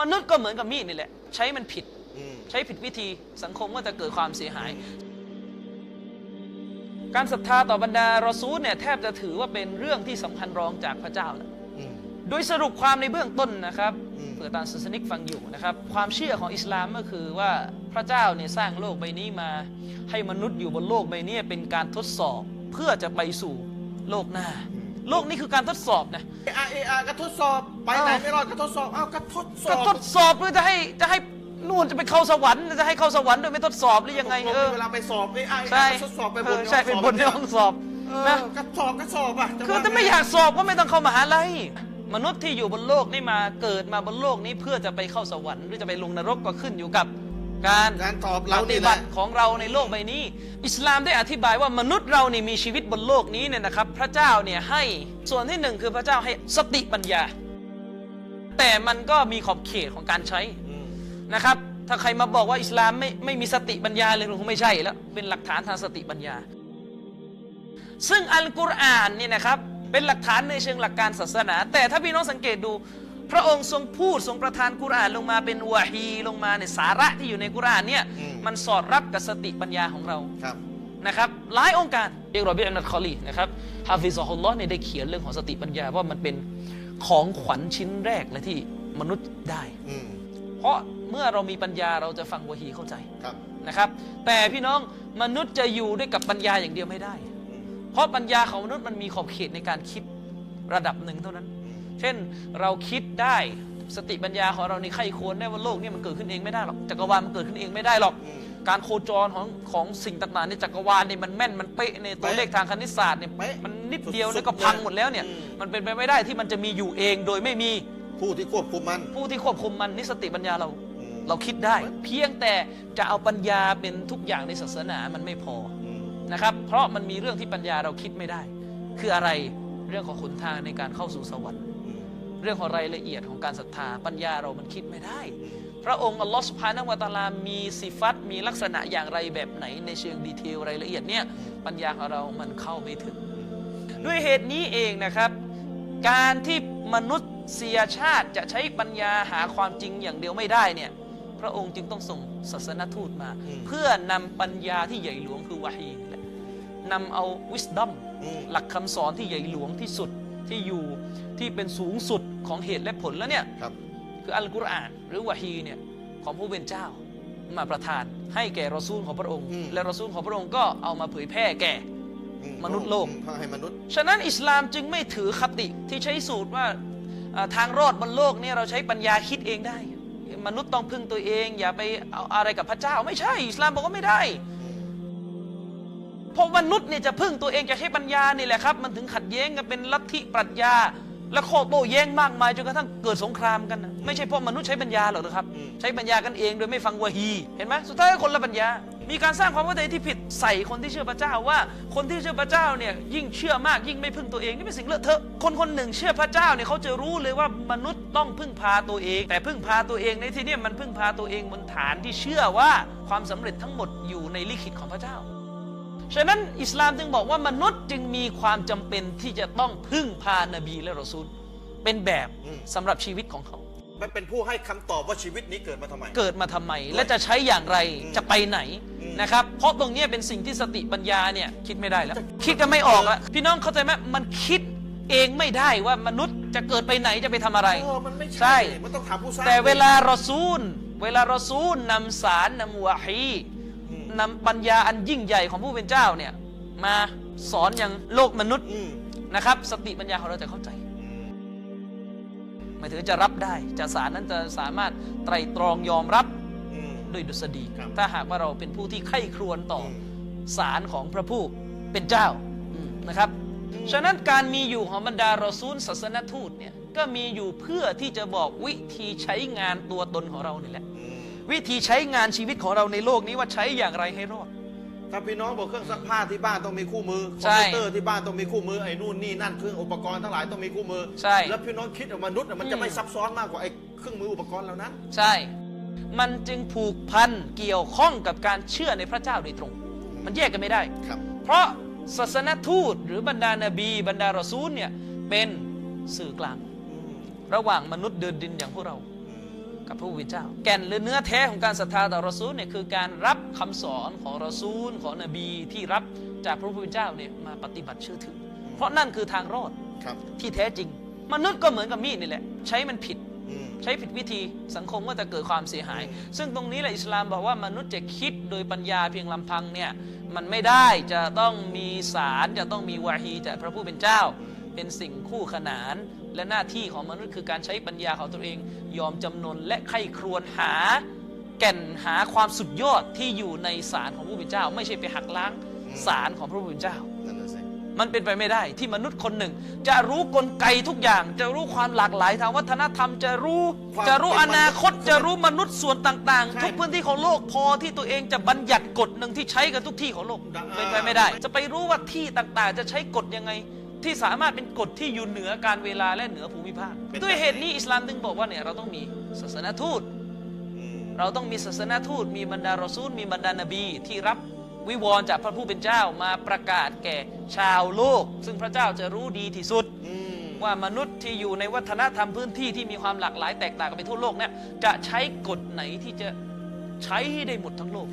มนุษย์ก็เหมือนกับมีดนี่แหละ ใช้มันผิดอืมใช้ผิดวิธีสังคมก็จะเกิดความเสียหาย การศรัทธาต่อบรรดารอซูลเนี่ยแทบจะถือว่าเป็นเรื่องที่สำคัญรองจากพระเจ้าแล้วอืมโดยสรุปความในเบื้องต้นนะครับอืมเผื่อตามศาสนิกฟังอยู่นะครับ ความเชื่อของอิสลามก็คือว่าพระเจ้าเนี่ยสร้างโลกใบนี้มา ให้มนุษย์อยู่บนโลกใบนี้เป็นการทดสอบเพื่อจะไปสู่โลกหน้า โลกนี้คือการทดสอบนะเออาเออาก็ทดสอบ ไปไหนเอ้าไม่รอดก็ทดสอบเอ้าก็ทดสอก็บทดสอบเพื่อจะให้จะให้นู่นจะไปเข้าสวรรค์จะให้เข้าสวรรค์โดยไม่ทดสอบหรือยังไงตกลเออ เวลาไปสอบเออาเอใช่อาก็ทดสอบไปบนเออใช่เป็นบนในห้องสอบเออนะก็สอบก็สอบอะคือว่ถ้าไม่อยากสอบก็ไม่ต้องเข้ามหาลัยมนุษย์ที่อยู่บนโลกนี่มาเกิดมาบนโลกนี้เพื่อจะไปเข้าสวรรค์หรือจะไปลงนรกก็ขึ้นอยู่กับการการตอบปเราฏินี่แหบัละติของเราในโลกใบนี้ อิสลามได้อธิบายว่ามนุษย์เรานี่มีชีวิตบนโลกนี้เนี่ยนะครับ พระเจ้าเนี่ยให้ส่วนที่หนึ่งคือพระเจ้าให้สติปัญญา แต่มันก็มีขอบเขตของการใช้อืมนะครับ ถ้าใครมาบอกว่าอิสลามไม่ไม่มีสติปัญญาเลยคงไม่ใช่แล้ว เป็นหลักฐานทางสติปัญญา ซึ่งอัลกุรอานเนี่ยนะครับเป็นหลักฐานในเชิงหลักการศาสนา แต่ถ้าพี่น้องสังเกตดู พระองค์ทรงพูดทรงประทานกุรอานลงมาเป็นวะฮีลงมาในยสาระที่อยู่ในกุรอานเนี่ยมันสอดรับกับสติปัญญาของเราครับ นะครับหลายองค์การเอกรอบิอันนัตคอลีนะครับฮาฟิซอฮุลลอฮ์เนี่ยได้เขียนเรื่องของสติปัญญาว่ามันเป็นของขวัญชิ้นแรกเลยที่มนุษย์ได้อืมเพราะเมื่อเรามีปัญญาเราจะฟังวะฮีเข้าใจครับนะครับ แต่พี่น้องมนุษย์จะอยู่ด้วยกับปัญญาอย่างเดียวไม่ได้อืมเพราะปัญญาของมนุษย์มันมีขอบเขตในการคิดระดับหนึ่งเท่านั้นอืมเช่นเราคิดได้สติปัญญาของเรานี่ใครควรได้ว่าโลกนี้มันเกิดขึ้นเองไม่ได้หรอกจักรวาลมันเกิดขึ้นเองไม่ได้หรอกอืม การโคจรของของสิ่งต่างๆในจักรวาลเนี่ยมันแม่นมันเป๊ะในตัวเป๊ะเลขทางคณิตศาสตร์เนี่ยเป๊ะมันนิดเดียวสุดๆแล้วก็พังเลยหมดแล้วเนี่ยอืม มันเป็นไปไม่ได้ที่มันจะมีอยู่เองโดยไม่มีผู้ที่ควบคุมมันผู้ที่ควบคุมมันนี่สติปัญญาเรา อืมเราคิดได้ เพียงแต่จะเอาปัญญาเป็นทุกอย่างในศาสนามันไม่พอ อืม นะครับ เพราะมันมีเรื่องที่ปัญญาเราคิดไม่ได้ คืออะไร เรื่องของหนทางในการเข้าสู่สวรรค์อืม เรื่องของรายละเอียดของการศรัทธาปัญญาเรามันคิดไม่ได้อืมพระองค์อัลลอฮฺสุบฮานะฮูวะตะอาลามีสิฟัตมีลักษณะอย่างไรแบบไหน ในเชิงดีเทลรายละเอียดเนี่ยปัญญาของเรามันเข้าไม่ถึง ด้วยเหตุนี้เองนะครับ การที่มนุษยชาติจะใช้ปัญญาหาความจริงอย่างเดียวไม่ได้เนี่ยพระองค์จึงต้องส่งศาสนทูตมาอืมเพื่อนำปัญญาที่ใหญ่หลวงคือวะฮีนี่แหละนำเอาวิสดัมอืมหลักคำสอนที่ใหญ่หลวงที่สุด ที่อยู่ที่เป็นสูงสุดของเหตุและผลแล้วเนี่ยครับคืออัลกุรอาน หรือวะฮีเนี่ยของผู้เป็นเจ้ามาประทาน ให้แก่รอซูลของพระองค์อืมและรอซูลของพระองค์ก็เอามาเผยแพร่แก่อืมนุษย์โลกอืมให้มนุษย์ ฉะนั้นอิสลามจึงไม่ถือคติที่ใช้สูตรว่าอ่าทางรอดบนโลกเนี่ยเราใช้ปัญญาคิดเองได้ มนุษย์ต้องพึ่งตัวเอง อย่าไปเอาอะไรกับพระเจ้า ไม่ใช่ อิสลามบอกว่าไม่ได้ เพราะมนุษย์เนี่ยจะพึ่งตัวเองจะใช้ปัญญานี่แหละครับ มันถึงขัดแย้งกันเป็นลัทธิปรัชญา และข้อโต้แย้งมากมายจนกระทั่งเกิดสงครามกันนะไม่ใช่เพราะมนุษย์ใช้ปัญญาหรอกนะครับอืมใช้ปัญญากันเองโดยไม่ฟังวะฮีเห็นไหมสุดท้ายก็คนละปัญญา มีการสร้างความเข้าใจที่ผิดใส่คนที่เชื่อพระเจ้าว่า คนที่เชื่อพระเจ้าเนี่ยยิ่งเชื่อมากยิ่งไม่พึ่งตัวเองนี่เป็นสิ่งเลอะเทอะคนคนหนึ่งเชื่อพระเจ้าเนี่ยเขาจะรู้เลยว่ามนุษย์ต้องพึ่งพาตัวเอง แต่พึ่งพาตัวเองในที่เนี้มันพึ่งพาตัวเองบนฐานที่เชื่อว่าความสำเร็จทั้งหมดอยู่ในลิขิตของพระเจ้า ฉะนั้นอิสลามจึงบอกว่ามนุษย์จึงมีความจำเป็นที่จะต้องพึ่งพานบีและรอซูลเป็นแบบอืมสำหรับชีวิตของเขามันเป็นผู้ให้คำตอบว่าชีวิตนี้เกิดมาทำไม เกิดมาทำไม และจะใช้อย่างไรอืมจะไปไหนอืมนะครับ เพราะตรงเนี้ยเป็นสิ่งที่สติปัญญาเนี่ยคิดไม่ได้แล้ว คิดกันไม่ออกแล้วพี่น้องเข้าใจไหมมันคิดเองไม่ได้ว่ามนุษย์จะเกิดไปไหนจะไปทำอะไรเออมันไม่ใช่ใช่ มันต้องถามผู้สร้างแต่เวลารอซูล เวลารอซูลนำสารนำวะฮีอืม นำปัญญาอันยิ่งใหญ่ของผู้เป็นเจ้าเนี่ยมาสอนอย่างโลกมนุษย์อืมนะครับ สติปัญญาของเราจะเข้าใจอืมหมายถึงจะรับได้จะสารนั้นจะสามารถไตรตรองยอมรับอืมด้วยดุษฎีครับถ้าหากว่าเราเป็นผู้ที่ใคร่ครวญต่ออมสารของพระผู้เป็นเจ้าอืมนะครับ ฉะนั้นการมีอยู่ของบรรดารอซูลศาสนทูตเนี่ยก็มีอยู่เพื่อที่จะบอกวิธีใช้งานตัวตนของเรานี่แหละอืม วิธีใช้งานชีวิตของเราในโลกนี้ว่าใช้อย่างไรให้รอดถ้าพี่น้องบอกเครื่องซักผ้าที่บ้านต้องมีคู่มือคอใช่มพิวเตอร์ที่บ้านต้องมีคู่มือไอ้นู่นนี่นั่นเครื่องอุปกรณ์ทั้งหลายต้องมีคู่มือใช่แล้วพี่น้องคิดว่ามนุษย์น่ะมันอืจะมไม่ซับซ้อนมากกว่าไอ้เครื่องมืออุปกรณ์เหล่านั้น ใช่ มันจึงผูกพันเกี่ยวข้องกับการเชื่อในพระเจ้าโดยตรง มันแยกกันไม่ได้ครับเพราะศาสนทูตหรือบรรดานาบี บรรดารอซูลเนี่ยเป็นสื่อกลางอืมระหว่างมนุษย์เดินดินอย่างพวกเราอืม กับพระผู้เป็นเจ้า แก่นหรือเนื้อแท้ของการศรัทธาต่อรอซูลเนี่ยคือการรับคำสอนของรอซูลของนบีที่รับจากพระผู้เป็นเจ้าเนี่ยมาปฏิบัติเชื่อถือ เพราะนั่นคือทางรอดครับที่แท้จริง มนุษย์ก็เหมือนกับมีดนี่แหละ ใช้มันผิดอืมใช้ผิดวิธีสังคมก็จะเกิดความเสียหาย ซึ่งตรงนี้แหละอิสลามบอกว่ามนุษย์จะคิดโดยปัญญาเพียงลำพังเนี่ยมันไม่ได้จะต้องมีสารจะต้องมีวาฮีจากพระผู้เป็นเจ้า เป็นสิ่งคู่ขนาน และหน้าที่ของมนุษย์คือการใช้ปัญญาของตัวเอง ยอมจำนนและไข้ครวญหา แก่นหาความสุดยอดที่อยู่ในสารของพระผู้เป็นเจ้า ไม่ใช่ไปหักล้างสารของพระผู้เป็นเจ้านั่นน่ะสิมันเป็นไปไม่ได้ที่มนุษย์คนหนึ่ง จะรู้กลไกทุกอย่าง จะรู้ความหลากหลายทางวัฒนธรรม จะรู้จะรู้อนาคตจะรู้มนุษย์ส่วนต่าง ๆ ทุกพื้นที่ของโลกพอที่ตัวเองจะบัญญัติกฎหนึ่งที่ใช้กันทุกที่ของโลกเป็นไปไม่ได้ จะไปรู้ว่าที่ต่างๆ จะใช้กฎยังไง ที่สามารถเป็นกฎที่อยู่เหนือการเวลาและเหนือภูมิภาค ด้วยเหตุนี้อิสลามถึงบอกว่าเนี่ยเราต้องมีศาสนทูตอืมเราต้องมีศาสนทูต มีบรรดารอซูล มีบรรดานบีที่รับวิวรณ์จากพระผู้เป็นเจ้ามาประกาศแก่ชาวโลก ซึ่งพระเจ้าจะรู้ดีที่สุดอืมว่ามนุษย์ที่อยู่ในวัฒนธรรมพื้นที่ที่มีความหลากหลายแตกต่างกันไปทั่วโลกเนี่ยจะใช้กฎไหนที่จะใช้ให้ได้หมดทั้งโลก